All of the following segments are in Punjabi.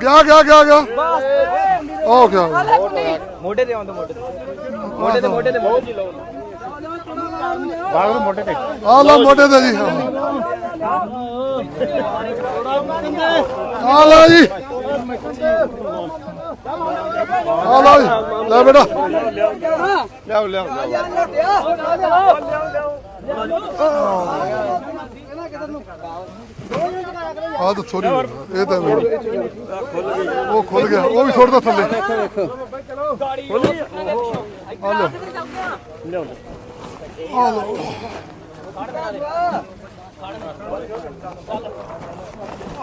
ਗਿਆ ਗਿਆ ਗਿਆ ਗਿਆ। ਹੋ ਗਿਆ ਮੋਢੇ ਤੇ ਆਉਂਦਾ ਮੋਢੇ ਤੇ। ਮੋਢੇ ਤੇ ਮੋਢੇ ਤੇ ਮੋਢੇ ਤੇ। ਬਾਗ ਮੋਢੇ ਤੇ। ਆ ਲਓ ਮੋਢੇ ਤੇ ਜੀ। ਆ ਲਓ ਜੀ। ਆ ਲਓ ਜੀ। ਲੈ ਬੇਟਾ। ਲਿਆਓ ਲਿਆਓ ਆ ਤਾਂ ਸੋਰੀ ਇਹ ਤਾਂ ਉਹ ਖੁੱਲ ਗਿਆ। ਉਹ ਵੀ ਛੋੜਦਾ ਥੱਲੇ। ਆ ਲਓ। ਆ ਲਓ।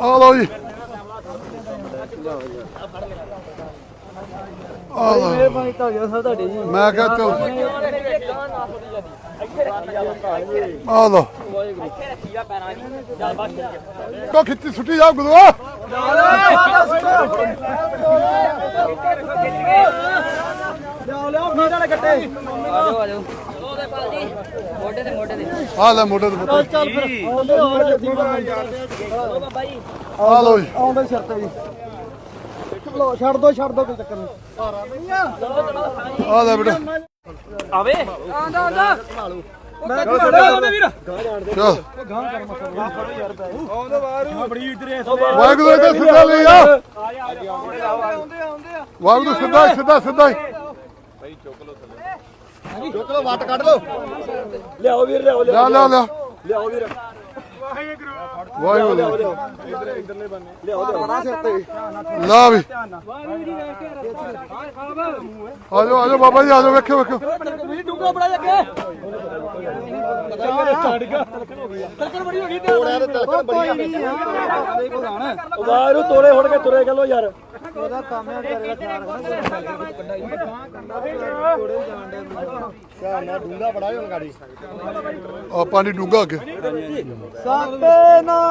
ਆ ਲਓ ਜੀ। ਆ ਲਓ ਪਾਣੀ ਤਾਂ ਜੀ ਮੈਂ ਕਿਹਾ ਚਲ ਆ ਲਓ। ਕੋ ਖਿੱਚੀ? ਸੁੱਟੀ ਜਾ ਗੁਰੂਆ। ਆਜੋ ਆਜੋ। ਮੋਢੇ ਤੇ ਮੋਢੇ ਤੇ ਆ ਲੈ ਮੋਢੇ ਤੇ ਪੁੱਤ ਚੱਲ। ਫਿਰ ਬਾਬਾ ਜੀ। ਆ ਲਓ ਜੀ। ਆਉਂਦਾ ਸ਼ਰਤ ਜੀ। ਲੋ ਛੱਡ ਦੋ ਛੱਡ ਦੋ ਕੋਈ ਚੱਕਰ ਨਹੀਂ। ਆ ਲੈ ਬੇਟਾ। ਆਵੇ। ਆਂਦਾ ਆਂਦਾ ਮੈਂ ਕਿਹਾ ਵੀਰ। ਚਲ। ਆਉਂਦਾ ਬਾਹਰ ਬੜੀ ਇਧਰੇ ਵਾਹਿਗੁਰੂ ਤੇ ਸਿੱਧਾ ਲਈ ਆ ਵਾਹਿਗੁਰੂ ਸਿੱਧਾ ਸਿੱਧਾ ਸਿੱਧਾ ਹੀ। ਚੁੱਕ ਲੋ ਵੱਟ ਕੱਢ ਲੋ ਲਿਆਓ ਵੀਰ ਲਿਆਓ ਲਿਆ ਲਿਆ ਲਿਆ ਲਿਆਓ। ਵੀਰ ਵਾਹਿਗੁਰੂ। ਇਧਰ ਇਧਰਲੇ ਬੰਨੇ। ਲਿਆਓ ਲਿਆਓ। ਬੜਾ ਸਿਰ ਤੇ। ਲਾ ਵੀ। ਆਜੋ ਆਜੋ ਬਾਬਾ ਜੀ ਆਜੋ ਵੇਖਿਓ ਵੇਖਿਓ। ਵੀਰ ਡੂੰਗਾ ਬੜਾ ਜੱਗੇ ਛੱਡ ਗਿਆ ਤਲਕਣ ਬੜੀ ਹੋ ਗਈ ਤੇ ਤੋੜਿਆ ਤੇ ਤਲਕਣ ਬੜੀ ਉਹ ਬਾਹਰ ਨੂੰ ਤੋੜੇ ਕੇ ਤੁਰੇ ਚੱਲੋ ਯਾਰ। ਉਹਦਾ ਕੰਮ ਹੈ ਤੇਰੇ ਦਾ ਖਿਆਲ ਰੱਖਣਾ ਡੂੰਗਾ ਬੜਾ ਹੋਣ ਗਾੜੀ। ਆ ਪਾਣੀ ਡੂੰਗਾ ਅੱਗੇ। ਸਤਨਾਮ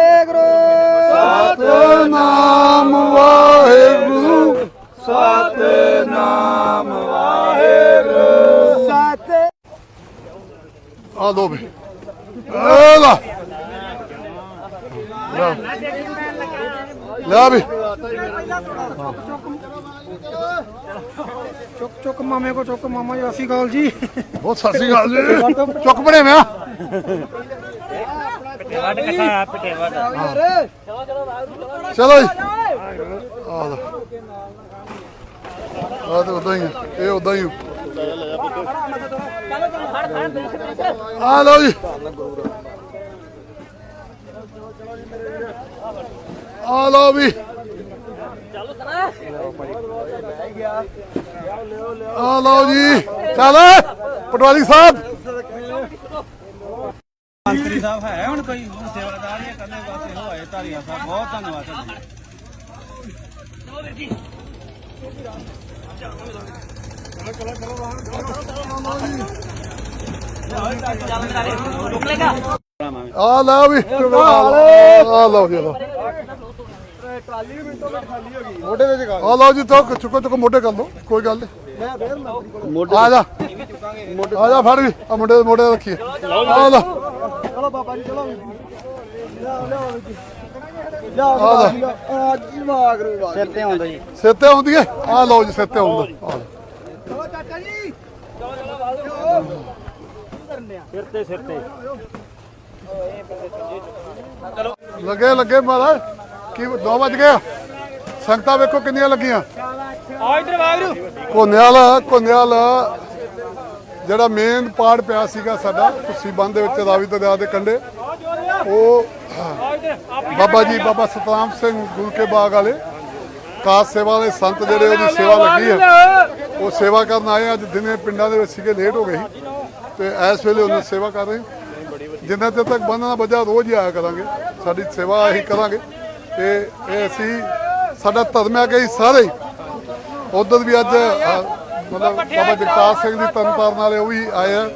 ਆ ਦੋ ਵੀ ਆ ਲਾ ਲੈ। ਲੈ ਵੀ ਚੁੱਕ ਚੁੱਕ ਮਾਮੇ ਕੋ ਚੁੱਕ ਮਾਮਾ ਜੀ ਅਸੀਂ ਗਾਲ ਜੀ ਬਹੁਤ ਸਤਿ ਸ੍ਰੀ ਅਕਾਲ ਜੀ ਚੁੱਕ ਬਣੇ ਮੈਂ ਚਲੋ ਜੀ ਆ ਲਓ ਆ ਤੇ ਉਦਾਂ ਹੀ ਆ, ਇਹ ਉਦਾਂ ਹੀ ਆ ਲਓ ਜੀ। ਆ ਲਓ ਵੀ। ਆ ਲਓ ਜੀ। ਚੱਲ, ਪਟਵਾਰੀ ਸਾਹਿਬ। ਮੰਤਰੀ ਸਾਹਿਬ ਹੈ ਹੁਣ ਕੋਈ? ਸੇਵਾਦਾਰ ਜਾਂ ਕੱਲੇ ਪਾਸੇ ਹੋਏ ਧਾਰੀਆ ਸਾਹਿਬ। ਬਹੁਤ ਧੰਨਵਾਦ ਤੁਹਾਡਾ ਆ ਲੈ ਵੀ ਆ ਲਓ ਜੀ ਆ ਲਓ। ਮੋਢੇ ਤੇ ਜਗਾ ਆ ਲਓ ਜੀ ਤਾਂ ਚੁੱਕੋ ਚੁੱਕੋ ਮੋਢੇ ਕਰ ਲਓ ਕੋਈ ਗੱਲ ਨਹੀਂ। ਮੈਂ ਫੇਰ ਮੰਤਰੀ ਆ ਜਾ। ਆ ਜਾ ਫੜ ਵੀ ਆ ਮੁੰਡੇ ਦੇ ਮੋਢੇ ਤੇ ਰੱਖੀਏ। ਆ ਲੈ ਚਲੋ ਬਾਬਾ ਜੀ ਚਲੋ। ਲਿਆਓ ਲਿਆਓ ਜੀ। ਆ ਲੈ ਲਿਆਓ ਅੱਜ ਵਾਗਰੂ ਸਿਰ ਤੇ ਆਉਂਦਾ ਜੀ। ਸਿਰ ਤੇ ਆਉਂਦੀ ਹੈ? ਆ ਲਓ ਜੀ ਸਿਰ ਤੇ ਆਉਂਦਾ। ਆ ਲਓ। ਚਲੋ ਲੱਗੇ ਲੱਗੇ ਮਹਾਰਾਜ। ਕੀ 2 ਵਜ ਗਏ? ਸੰਗਤਾਂ ਵੇਖੋ ਕਿੰਨੀਆਂ ਲੱਗੀਆਂ। ਆ ਇਧਰ ਵਾਗਰੂ ਕੋਨਿਆਲ ਕੋਨਿਆਲ ਜਿਹੜਾ ਮੇਨ ਪਾੜ ਪਿਆ ਸੀਗਾ ਸਾਡਾ ਕੁੱਸੀ ਬੰਦ ਦੇ ਵਿੱਚ ਰਾਵੀ ਦਰਿਆ ਦੇ ਕੰਢੇ। ਉਹ ਬਾਬਾ ਜੀ ਬਾਬਾ ਸਤਨਾਮ ਸਿੰਘ ਗੁਰੂ ਕੇ ਬਾਗ ਵਾਲੇ। ਕਾਸ ਸੇਵਾ ਦੇ ਸੰਤ ਜਿਹੜੇ ਉਹਦੀ ਸੇਵਾ ਲੱਗੀ ਆ। ਉਹ ਸੇਵਾ ਕਰਨ ਆਏ ਅੱਜ ਦਿਨੇ ਪਿੰਡਾਂ ਦੇ ਵਿੱਚ ਸੀਗੇ ਲੇਟ ਹੋ ਗਏ ਸੀ। ਤੇ ਇਸ ਵੇਲੇ ਉਹਨਾਂ ਦੀ ਸੇਵਾ ਕਰ ਰਹੇ ਹਾਂ। ਜਿੰਨਾ ਚਿਰ ਤੱਕ ਬੰਨਣਾ ਬੱਜਾ ਰੋਜ਼ ਹੀ ਆਇਆ ਕਰਾਂਗੇ। ਸਾਡੀ ਸੇਵਾ ਅਸੀਂ ਕਰਾਂਗੇ। ਤੇ ਇਹ ਅਸੀਂ, ਸਾਡਾ ਧਰਮ ਹੈ ਕਿ ਸਾਰੇ। ਉਧਰ ਵੀ ਅੱਜ ਮਤਲਬ ਬਾਬਾ ਜਗਤਾਰ ਸਿੰਘ ਜੀ ਤਰਨਤਾਰਨ ਵਾਲੇ ਉਹ ਵੀ ਆਏ ਆ।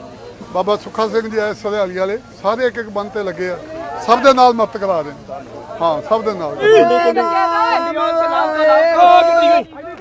ਬਾਬਾ ਸੁੱਖਾ ਸਿੰਘ ਜੀ ਆਏ ਸਰਹਾਲੀ ਵਾਲੇ। ਸਾਰੇ ਇੱਕ ਇੱਕ ਬੰਦ ਤੇ ਲੱਗੇ ਆ। ਸਭ ਦੇ ਨਾਲ ਮਤ ਕਰਾ ਰਹੇ ਹਾਂ। ਸਭ ਦੇ ਨਾਲ।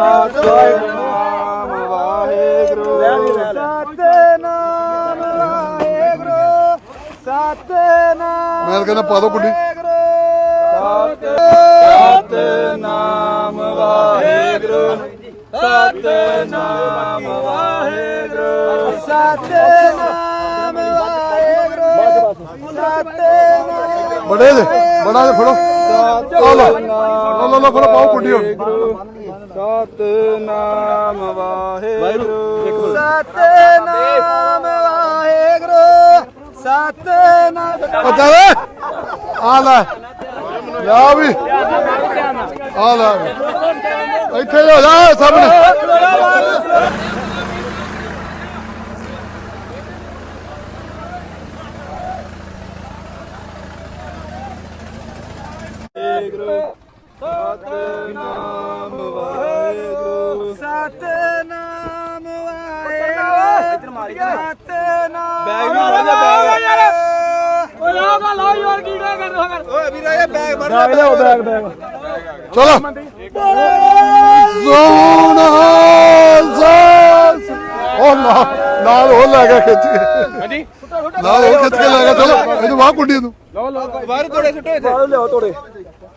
ਸਤਨਾਮ ਵਾਹਿਗੁਰੂ ਸਤਨਾਮ ਵਾਹਿਗੁਰੂ ਸਤਨਾਮ ਮੈਂ ਕਹਿੰਦਾ ਪਾ ਸਤਨਾਮ ਵਾਹਿਗੁਰੂ ਸਤਨਾਮ ਵਾਹਿਗੁਰੂ। ਸਤਨਾਮ ਵਾਹਿਗੁਰੂ ਸਤਨਾਮ ਬੜੇ ਦੇ ਬੜਾ ਦੇ ਫੜੋ। ਲਓ ਲਓ ਲਓ ਫੜੋ ਪਾਓ ਕੁੰਡੀ ਹੁਣ ਸਤਨਾਮ ਵਾਹਿਗੁਰੂ ਸਤਨਾਮ ਵਾਹਿਗੁਰੂ ਸਤਨਾਮ ਆ ਚੱਲ ਆ ਲੈ ਲਿਆ ਵੀ ਆ ਲੈ ਇੱਥੇ ਹੋ ਜਾ ਸਾਹਮਣੇ ਸਤਨਾਮ ਵਾਹਿਗੁਰੂ ਸਤਨਾਮ ਬੈਗ ਵੀ ਬੈਗ। ਓ ਲਾ ਲਾ ਲਾ ਯਾਰ ਕੀੜਾ ਕਰ ਰਹਾ ਕਰ ਓਏ ਵੀਰਾ ਇਹ ਬੈਗ ਫੜ ਲੈ ਲਿਆਓ ਬੈਗ। ਬੈਗ ਚਲੋ। ਜ਼ੋਨ ਹਾਜ਼ਰ ਉਹ ਨਾਲ ਨਾਲ ਉਹ ਲੈ ਗਿਆ ਖਿੱਚ ਕੇ। ਹਾਂਜੀ। ਨਾਲ ਉਹ ਖਿੱਚ ਕੇ ਲੈ ਗਿਆ ਚਲੋ। ਇਹਨੂੰ ਵਾਹ ਕੁੰਡੀ ਨੂੰ। ਬਾਹਰ ਤੋੜੇ ਸੁੱਟੇ ਇੱਥੇ। ਬਾਹਰ ਲਿਆਓ ਤੋੜੇ।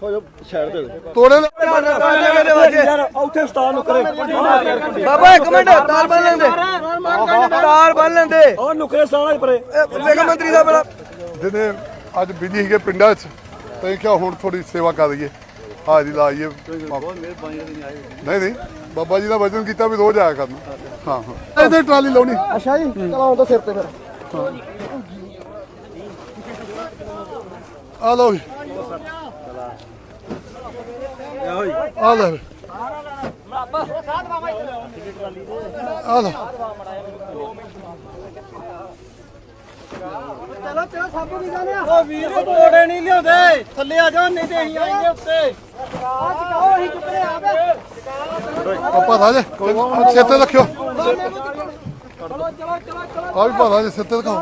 ਹੋ ਤੋੜੇ ਲੈ। ਯਾਰ ਉੱਥੇ ਸਟਾਰ ਨੁਕਰੇ ਬਾਬਾ ਇੱਕ ਮਿੰਟ ਤਾਰ ਬੰਨ ਲੈਂਦੇ। ਤਾਰ ਬੰਨ ਲੈਂਦੇ ਉਹ ਨੁਕਰੇ ਸਟਾਰ ਪਰੇ ਨਿਗਮ ਮੰਤਰੀ ਦਾ ਬੜਾ ਜਿਹਨੇ ਅੱਜ ਬਿਜ਼ੀ ਸੀਗੇ ਪਿੰਡਾਂ 'ਚ ਤੇ ਕਿਹਾ ਹੁਣ ਥੋੜੀ ਸੇਵਾ ਕਰ ਦਈਏ ਹਾਜ਼ਰੀ ਲਾਈਏ। ਨਹੀਂ ਨਹੀਂ ਬਾਬਾ ਜੀ ਦਾ ਵਚਨ ਕੀਤਾ ਵੀ ਰੋਜ਼ ਆਇਆ ਕਰਨਾ। ਹਾਂ ਹਾਂ। ਇਹਦੇ ਟਰਾਲੀ ਲਾਉਣੀ। ਅੱਛਾ ਜੀ ਚਲਾਉਣ ਦਾ ਸਿਰ ਤੇ ਫਿਰ। ਆ ਲਓ ਜੀ। ਆ ਲੈ। ਆ ਲਓ ਉਹ ਵੀਰ ਤੋੜੇ ਨਹੀਂ ਲਿਆਉਂਦੇ ਥੱਲੇ ਆ ਜਾਓ ਨਹੀਂ ਤੇ ਅਸੀਂ ਆਏਂਗੇ ਉੱਤੇ ਆ ਪਤਾ ਜੇ ਸਿਰ ਤੇ ਰੱਖਿਓ। ਆ ਵੀ ਪਤਾ ਜੇ ਸਿਰ ਤੇ ਰੱਖੋ